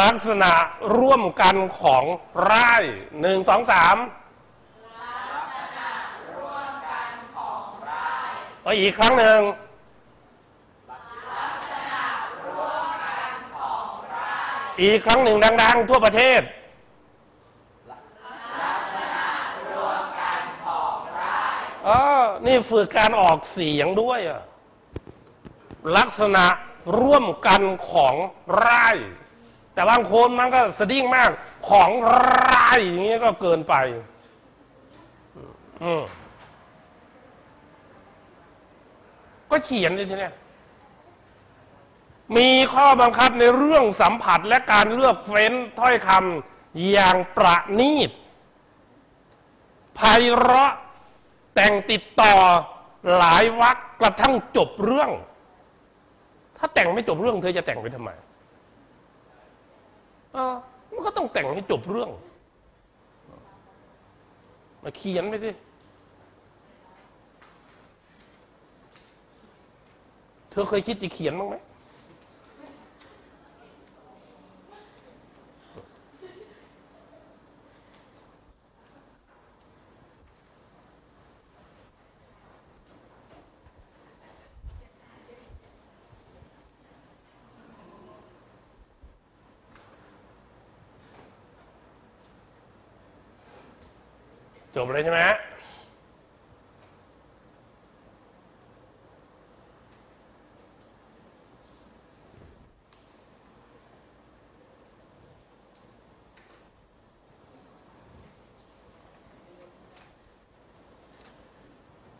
ลักษณะร่วมกันของไร่หนึ่งสองสามเอาอีกครั้งหนึ่งอีกครั้งหนึ่งดัง ๆ ทั่วประเทศเออนี่ฝึกการออกเสียงด้วยอะลักษณะร่วมกันของไร่ แต่บางคนมันก็สะดิ้งมาก ของไร่อย่างนี้ยก็เกินไป อืมก็เขียนเลยทีเนี้ยมีข้อบังคับในเรื่องสัมผัสและการเลือกเฟ้นถ้อยคำอย่างประณีตไพเราะแต่งติดต่อหลายวรรคกระทั่งจบเรื่อง ถ้าแต่งไม่จบเรื่องเธอจะแต่งไปทำไม มันก็ต้องแต่งให้จบเรื่อง มาเขียนไปสิเธอเคยคิดจะเขียนบ้างไหม จบเลยใช่ไหม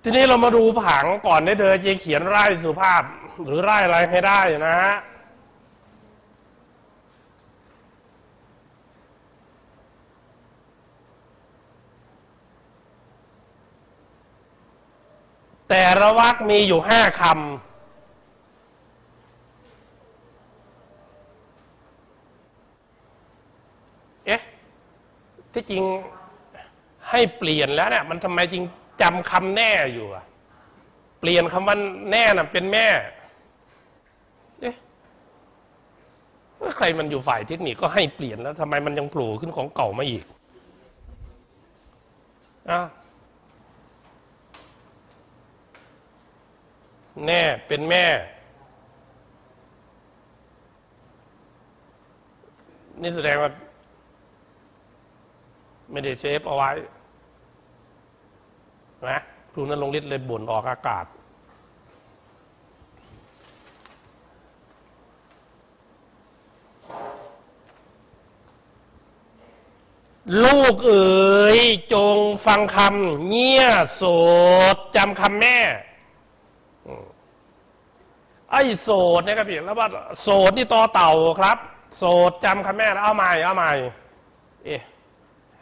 ทีนี้เรามาดูผังก่อนที่เธอจะเขียนไร่สุภาพหรือไร่อะไรให้ได้นะฮะ แต่ละวรรคมีอยู่ห้าคำ เอ๊ะ ที่จริงให้เปลี่ยนแล้วเนี่ยมันทำไมจริงจำคำแน่อยู่อะเปลี่ยนคำว่าแน่น่ะเป็นแม่ เอ๊ะใครมันอยู่ฝ่ายเทคนิคก็ให้เปลี่ยนแล้วทำไมมันยังโผล่ขึ้นของเก่ามาอีกอะ แน่เป็นแม่ นี่แสดงว่า ไม่ได้เซฟเอาไว้นะครูนั้นลงฤทธิ์เลยบ่นออกอากาศ ลูกเอ๋ยจงฟังคำเงี่ยโสดจำคำแม่ ไอ้โสดเนี่ยครับพี่แล้วว่าโสดนี่ต่อเต่าครับ โสดจำคำแม่แล้วเอาใหม่เอาใหม่เอ๊ะ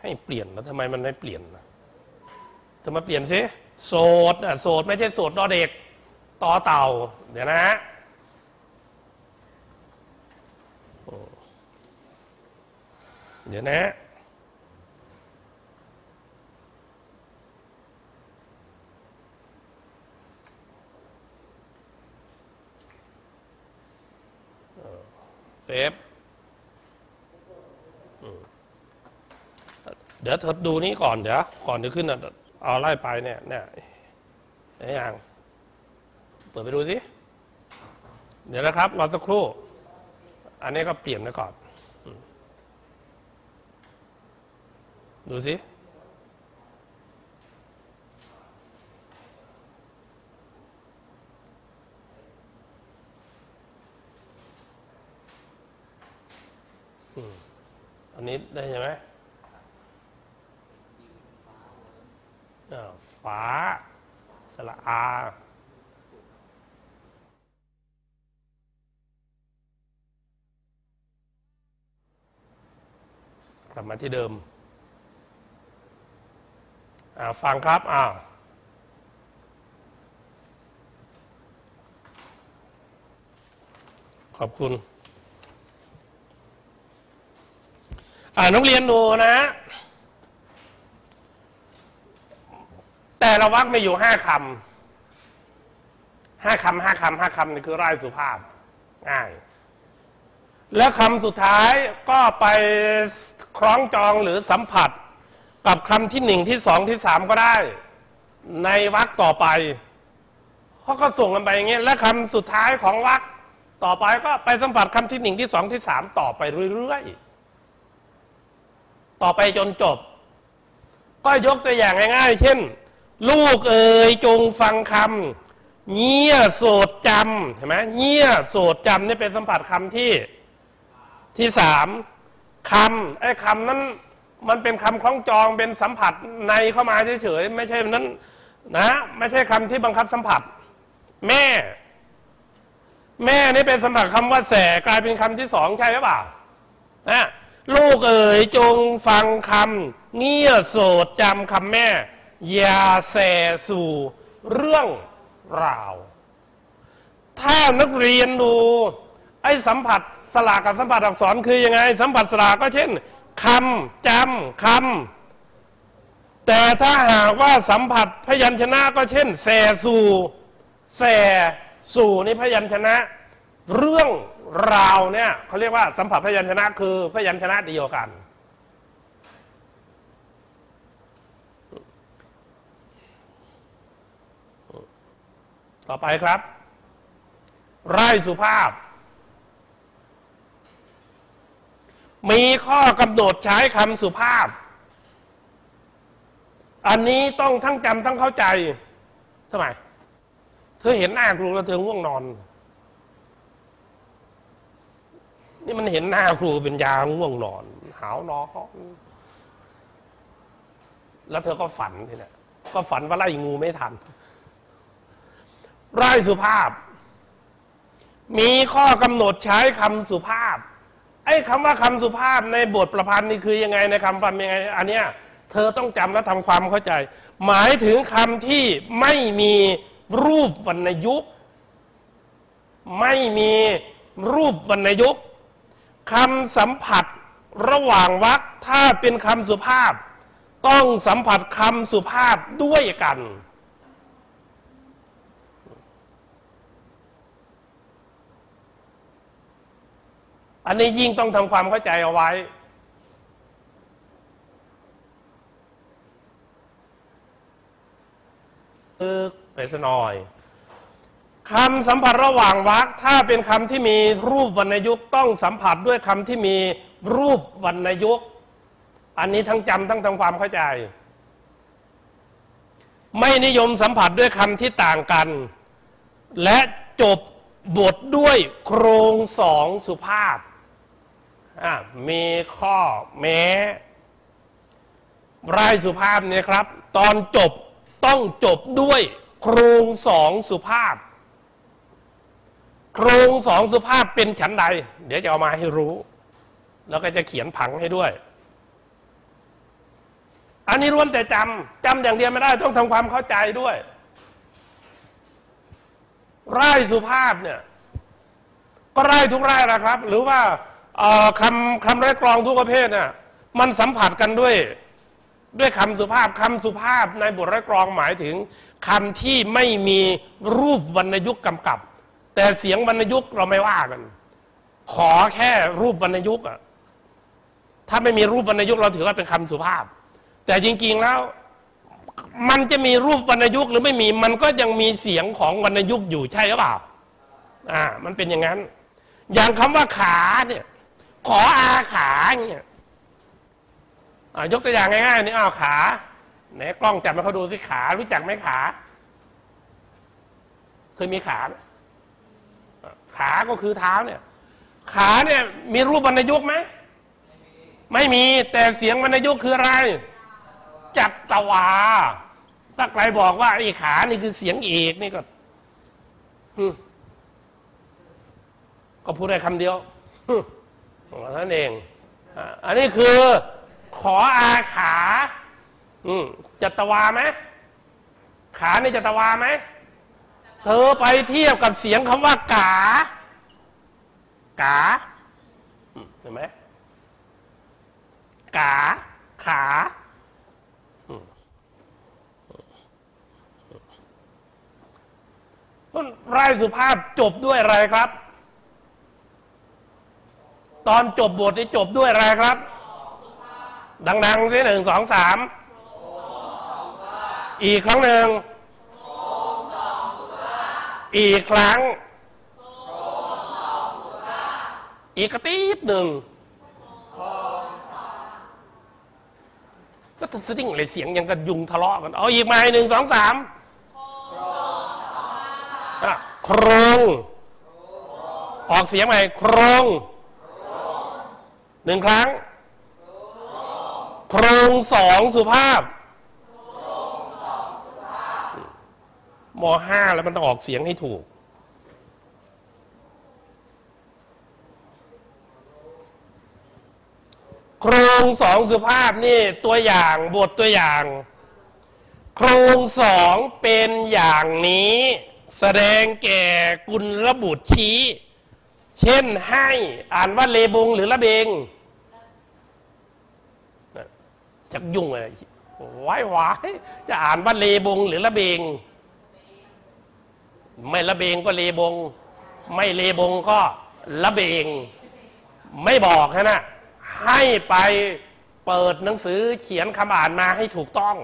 ให้เปลี่ยนแล้วทำไมมันไม่เปลี่ยนนะเธอมาเปลี่ยนสิโสดอะโสดไม่ใช่โสดดอเด็กต่อเต่า เดี๋ยวนะเดี๋ยวนะ เซฟเดี๋ยวเธอดูนี้ก่อนเดี๋ยวก่อนจะขึ้นอะเอาไล่ไปเนี่ยเนี่ยไหนยังเปิดไปดูสิ เดี๋ยวนะครับรอสักครู่ อันนี้ก็เปลี่ยนไปก่อน ดูสิ อันนี้ได้ใช่ไหมอ้าวฟ้าสระอากลับมาที่เดิม ฟังครับอ้าวขอบคุณ อ่า น้องเรียนดูนะแต่ละวรรคมีอยู่ห้าคำห้าคำห้าคำห้าคำนี่คือไร่สุภาพง่าย และคำสุดท้ายก็ไปคล้องจองหรือสัมผัส กับคำที่หนึ่งที่สองที่สามก็ได้ ในวรรคต่อไปเขาก็ส่งกันไปอย่างเงี้ยและคำสุดท้ายของวรรคต่อไปก็ไปสัมผัสคำที่หนึ่งที่สองที่สามต่อไปเรื่อยๆ ต่อไปจนจบ ก็ยกตัวอย่างง่ายๆ เช่น ลูกเอ๋ยจงฟังคำเงี่ยโสดจำเห็นไหมเงี่ยโสดจำนี่เป็นสัมผัสคำที่ที่สามคำไอ้คำนั้นมันเป็นคำคล้องจองเป็นสัมผัสในเข้ามาเฉยๆไม่ใช่นั้นนะไม่ใช่คำที่บังคับสัมผัส แม่ แม่นี่เป็นสัมผัสคำว่าแสกลายเป็นคำที่สองใช่หรือเปล่านะ ลูกเอ๋ยจงฟังคำเงี่ยโสดจำคำแม่ อย่าแสสู่เรื่องราว ถ้านักเรียนดู ไอ้สัมผัสสลากกับสัมผัสอักษรคือยังไง สัมผัสสลากก็เช่นคำจำคำแต่ถ้าหากว่าสัมผัสพยัญชนะก็เช่น แสสู่แสสู่นี่พยัญชนะ เรื่อง ราเนี่ยเขาเรียกว่าสัมผัสพยัญชนะคือพยัญชนะเดียวกัน ต่อไปครับ ไร่สุภาพ มีข้อกำหนดใช้คำสุภาพ อันนี้ต้องทั้งจำทั้งเข้าใจทำไม เธอเห็นหน้าครูแล้วเธอง่วงนอน นี่มันเห็นหน้าครูเป็นยาง่วงนอน หาวนอนแล้วเธอก็ฝันทีนี้ก็ฝันว่าไล่งูไม่ทันไร่สุภาพ มีข้อกำหนดใช้คำสุภาพ ไอ้คำว่าคำสุภาพในบทประพันธ์นี่คือยังไงในคำพันธ์ยังไง อันเนี้ยเธอต้องจำและทำความเข้าใจ หมายถึงคำที่ไม่มีรูปวรรณยุกต์ไม่มีรูปวรรณยุกต์ คำสัมผัสระหว่างวรรคถ้าเป็นคำสุภาพ ต้องสัมผัสคำสุภาพด้วยกัน อันนี้ยิ่งต้องทำความเข้าใจเอาไว้ เออไปสนอย คำสัมผัสระหว่างวรรคถ้าเป็นคำที่มีรูปวรรณยุกต์ต้องสัมผัสด้วยคำที่มีรูปวรรณยุกต์อันนี้ทั้งจำทั้งทำความเข้าใจ ไม่นิยมสัมผัสด้วยคำที่ต่างกัน และจบบทด้วยโครงสองสุภาพ มีข้อแม้รายสุภาพเนี่ยครับ ตอนจบต้องจบด้วยโครงสองสุภาพ โครงสองสุภาพเป็นฉันใด เดี๋ยวจะเอามาให้รู้ แล้วก็จะเขียนผังให้ด้วย อันนี้ล้วนแต่จำจำอย่างเดียวไม่ได้ต้องทำความเข้าใจด้วยไร่สุภาพเนี่ย ก็ไร่ทุกไร่นะครับ หรือว่าคำคำไร้กรองทุกประเภทน่ะมันสัมผัสกันด้วย ด้วยคำสุภาพคำสุภาพในบทไร้กรองหมายถึงคำที่ไม่มีรูปวรรณยุกต์กำกับ แต่เสียงวรรณยุกต์เราไม่ว่ากัน ขอแค่รูปวรรณยุกต์อะถ้าไม่มีรูปวรรณยุกต์เราถือว่าเป็นคำสุภาพ แต่จริงๆแล้ว มันจะมีรูปวรรณยุกต์หรือไม่มีมันก็ยังมีเสียงของวรรณยุกต์อยู่ใช่หรือเปล่าอ่า มันเป็นอย่างนั้น อย่างคำว่าขาเนี่ย ขออาขาเนี่ยยกตัวอย่างง่ายๆนี่อ้าวขาไหนกล้องจับมาเขาดูสิขา รู้จักไหมขา เคยมีขา ขาก็คือเท้าเนี่ย ขาเนี่ยมีรูปวรรยุกไหมไม่มีแต่เสียงวรรยุกคืออะไร จับตวา ถ้าใครบอกว่าไอ้ขานี่คือเสียงเอกนี่ก็ก็พูดได้คำเดียวนั่นเองอันนี้คือ ขออาขาอืมจัตวาไหมขานี่จัตวาไหม เธอไปเทียบกับเสียงคำว่ากากาเห็นไหมกาขาต้นไร่สุภาพจบด้วยอะไรครับ ตอนจบบทนี่จบด้วยอะไรครับ ดังๆสิหนึ่งสองสามอีกครั้งหนึ่ง อีกครั้ง อีกกระตีดหนึ่งก็ตสดิ้งเลยเสียงยังกับยุงทะเลาะกัน เอาอีกไหมหนึ่งสองสามโครง ออกเสียงใหม่โครงหนึ่งครั้ง โครงสองสุภาพ มห้าแล้วมันต้องออกเสียงให้ถูก โครงสองสุภาพนี่ตัวอย่างบทตัวอย่าง โครงสองเป็นอย่างนี้ แสดงแก่กุลระบุตรชี้ เช่นให้อ่านว่าเลบงหรือละเบงจักยุ่งอะไรไว้ไว้จะอ่านว่าเลบงหรือละเบง ไม่ละเบงก็เลบง ไม่เลบงก็ละเบง ไม่บอกนะให้ไปเปิดหนังสือเขียนคำอ่านมาให้ถูกต้อง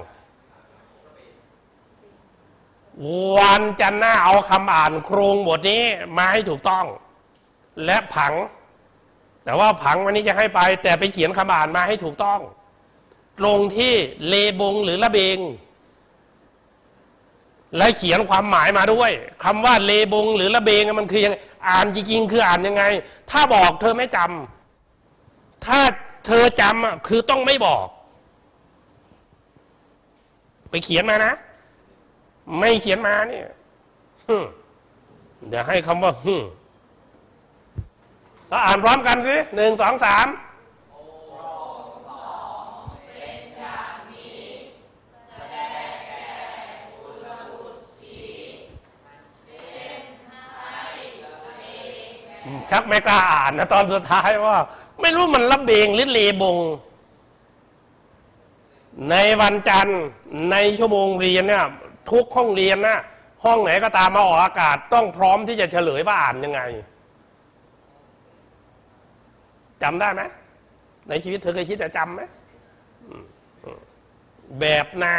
วันจันทร์หน้าเอาคำอ่านโครงบทนี้มาให้ถูกต้อง และผัง แต่ว่าผังวันนี้จะให้ไป แต่ไปเขียนคำอ่านมาให้ถูกต้อง ตรงที่เลบงหรือละเบง และเขียนความหมายมาด้วยคำว่าเลบงหรือละเบงมันคือยังไงอ่านจริงๆคืออ่านยังไง ถ้าบอกเธอไม่จำถ้าเธอจำอะคือต้องไม่บอก ไปเขียนมานะ ไม่เขียนมาเนี่ยฮึอย่าให้คำว่าฮึแล้วอ่านพร้อมกันสิหนึ่งสองสาม ชักไม่กล้าอ่านนะตอนสุดท้ายว่า ไม่รู้มันรับเบงหรือเลบง ในวันจันทร์ในชั่วโมงเรียนเนี่ยทุกห้องเรียนนะห้องไหนก็ตามมาออกอากาศ ต้องพร้อมที่จะเฉลยว่าอ่านยังไงจำได้ไหมในชีวิตเธอเคยคิดจะจำไหมแบบนา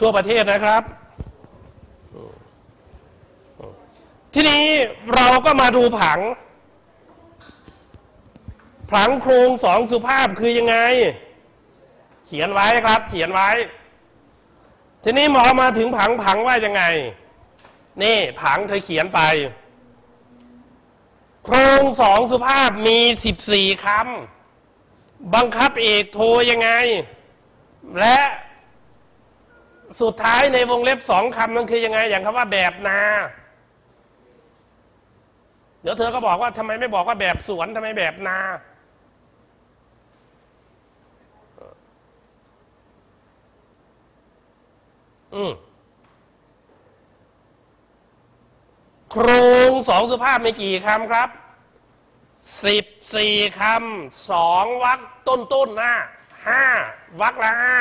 ทั่วประเทศนะครับ ทีนี้เราก็มาดูผัง ผังโครงสองสุภาพคือยังไง เขียนไว้ครับ เขียนไว้ ทีนี้หมอมาถึงผังผังว่ายังไง นี่ผังเธอเขียนไป โครงสองสุภาพมีสิบสี่คำบังคับเอกโทยังไง และสุดท้ายในวงเล็บสองคำนั้นคือยังไง อย่างคำว่าแบบนา เดี๋ยวเธอก็บอกว่าทำไมไม่บอกว่าแบบสวนทำไมแบบนา อืมโครงสองสุภาพมีกี่คำครับสิบสี่คำสองวักต้นต้นหน้าห้าวักละห้า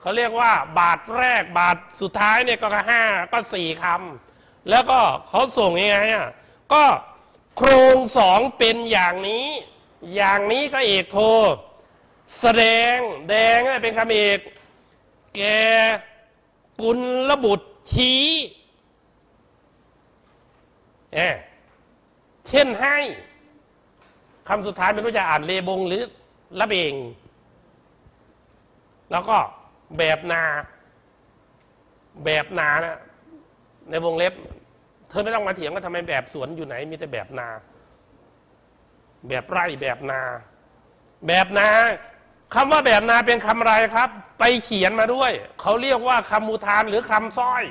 เขาเรียกว่า บาทแรกบาทสุดท้ายเนี่ยก็ห้าก็สี่คำแล้วก็เขาส่งยังไงอะ ก็โครงสองเป็นอย่างนี้ อย่างนี้ก็เอกโท แสดงแดงเป็นคำเอก แกกุลระบุตรชี้เอเช่นให้คำสุดท้ายไม่รู้จะอ่านเลบงหรือละเบง แล้วก็แบบนา แบบนานะในวงเล็บ เธอไม่ต้องมาเถียงว่าทำไมแบบสวนอยู่ไหน มีแต่แบบนา แบบไร่แบบนา แบบนาคำว่าแบบนาเป็นคำอะไรครับ ไปเขียนมาด้วย เขาเรียกว่าคำมูทานหรือคำสร้อย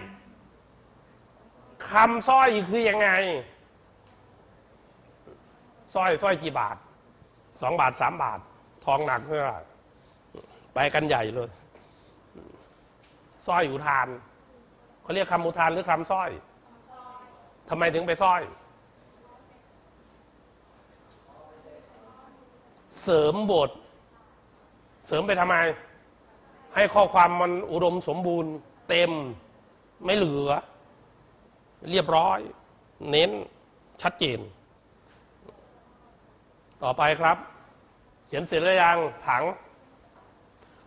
คำสร้อยคือยังไงสร้อยสร้อยกี่บาทสองบาทสามบาท ทองหนักเท่าไหร่ไปกันใหญ่เลยสร้อยอุทานเขาเรียกคำอุทานหรือคำสร้อย ทำไมถึงไปสร้อย เสริมบท เสริมไปทำไม ให้ข้อความมันอุดมสมบูรณ์ เต็มไม่เหลือ เรียบร้อย เน้นชัดเจน ต่อไปครับ เขียนเสร็จแล้วยังผัง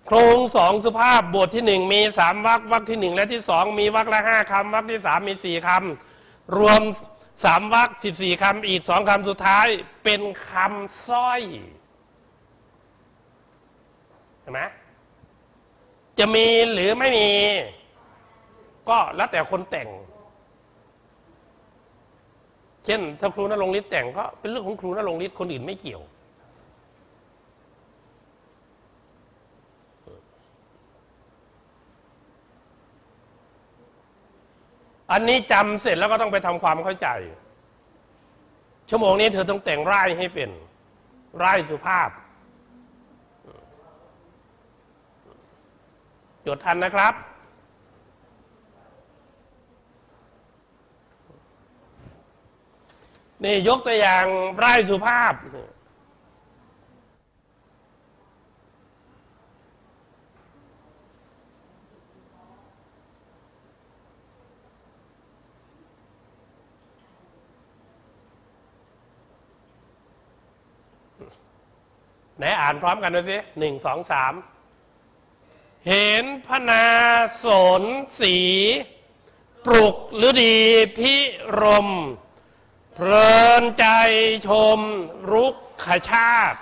โครงสองสุภาพบทที่หนึ่งมีสามวรรควรรคที่หนึ่งและที่สองมีวรรคละห้าคำวรรคที่สามมีสี่คำ รวมสามวรรคสิบสี่คำอีกสองคำสุดท้าย เป็นคำสร้อยเห็นไหมจะมีหรือไม่มี ก็แล้วแต่คนแต่ง เช่น ถ้าครูนรงฤทธิ์แต่งก็เป็นเรื่องของครูนรงฤทธิ์คนอื่นไม่เกี่ยว อันนี้จำเสร็จแล้วก็ต้องไปทำความเข้าใจ ชั่วโมงนี้เธอต้องแต่งไร่ให้เป็น ไร่สุภาพ จดทันนะครับนี่ยกตัวอย่างไร่สุภาพ ไหนอ่านพร้อมกันดูสิหนึ่งสองสามเห็นพนาสนสี ปลุกฤดีพิรม เพลินใจชมรุกขชาติ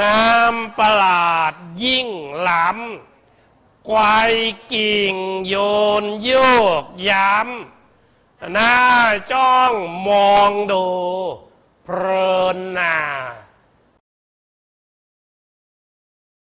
งามประหลาดยิ่งล้ำไกวกิ่งโยนโยกย้ำหน้าจ้องมองดู เพลินนา